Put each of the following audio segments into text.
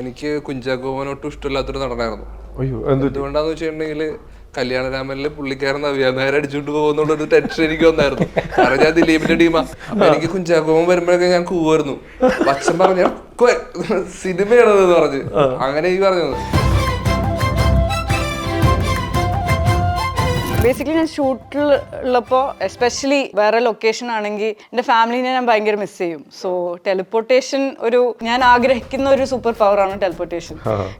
എനിക്ക് കുഞ്ചാക്കോമനൊട്ടും ഇഷ്ടമില്ലാത്തൊരു നടനായിരുന്നു. എന്തുകൊണ്ടാന്ന് വെച്ചിട്ടുണ്ടെങ്കിൽ കല്യാണരാമനിൽ പുള്ളിക്കാരൻ നവ്യാനായർ അടിച്ചുകൊണ്ട് പോകുന്നുള്ള ഒരു ടെൻഷൻ എനിക്ക് വന്നായിരുന്നു. കാരണം ഞാൻ ദിലീപിന്റെ ടീമാ എനിക്ക് കുഞ്ചാക്കോമൻ വരുമ്പോഴൊക്കെ ഞാൻ കൂവായിരുന്നു. അച്ഛൻ പറഞ്ഞ സിനിമയാണത് എന്ന് പറഞ്ഞു. അങ്ങനെ ഈ പറഞ്ഞത്. ബേസിക്കലി ഞാൻ ഷൂട്ടിൽ ഉള്ളപ്പോൾ എസ്പെഷ്യലി വേറെ ലൊക്കേഷൻ ആണെങ്കിൽ എന്റെ ഫാമിലിനെ ഞാൻ ഭയങ്കര മിസ് ചെയ്യും. സോ ടെലിപ്പോർട്ടേഷൻ ഒരു ഞാൻ ആഗ്രഹിക്കുന്ന ഒരു സൂപ്പർ പവറാണ് ടെലിപ്പോർട്ടേഷൻ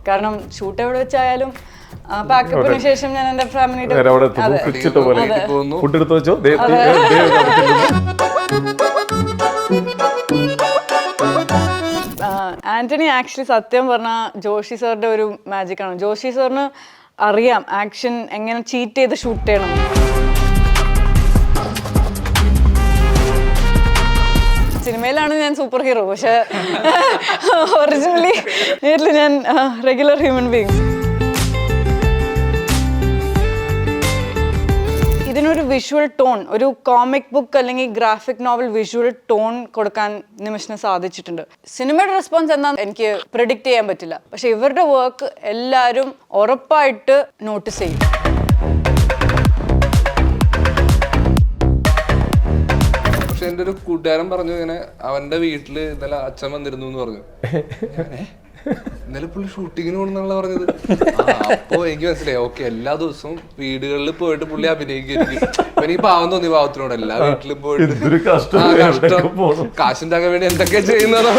കാരണം ഷൂട്ട് എവിടെ വെച്ചായാലും പാക്കപ്പിന് ശേഷം ഞാൻ എന്റെ ഫാമിലി ഫുഡ് എടുത്ത് വെച്ചോ. ആന്റണി ആക്ച്വലി സത്യം പറഞ്ഞാൽ ജോഷി സാറിന്റെ ഒരു മാജിക് ആണ്. ജോഷി സാറിന് അറിയാം. ആക്ഷൻ എങ്ങനെ ചീറ്റ് ചെയ്ത് ഷൂട്ട് ചെയ്യണം. സിനിമയിലാണ് ഞാൻ സൂപ്പർ ഹീറോ. പക്ഷെ ഒറിജിനലി നേരിൽ ഞാൻ regular human being visual tone ഒരു കോമിക് ബുക്ക് അല്ലെങ്കിൽ ഗ്രാഫിക് നോവൽ വിഷ്വൽ ടോൺ കൊടുക്കാൻ നിമിഷിന് സാധിച്ചിട്ടുണ്ട്. സിനിമയുടെ റെസ്പോൺസ് എന്താണെന്ന് എനിക്ക് പ്രിഡിക്റ്റ് ചെയ്യാൻ പറ്റില്ല. പക്ഷെ ഇവരുടെ വർക്ക് എല്ലാവരും ഉറപ്പായിട്ട് നോട്ടീസ് ചെയ്യും. എന്റെ ഒരു കൂട്ടുകാരൻ പറഞ്ഞു ഇങ്ങനെ അവന്റെ വീട്ടിൽ ഇന്നലെ അച്ഛൻ വന്നിരുന്നു എന്ന് പറഞ്ഞു. ഇന്നലെ പുള്ളി ഷൂട്ടിങ്ങിന് പോകണമെന്നുള്ള പറഞ്ഞത്. അപ്പോ എനിക്ക് മനസ്സിലായി. ഓക്കെ എല്ലാ ദിവസവും വീടുകളിൽ പോയിട്ട് പുള്ളി അഭിനയിക്കും എനിക്ക് പാവം തോന്നി പാവത്തിനോട്. എല്ലാ വീട്ടിലും പോയിട്ട് കഷ്ടം. കാശുണ്ടാക്കാൻ വേണ്ടി എന്തൊക്കെ ചെയ്യുന്നതാണ്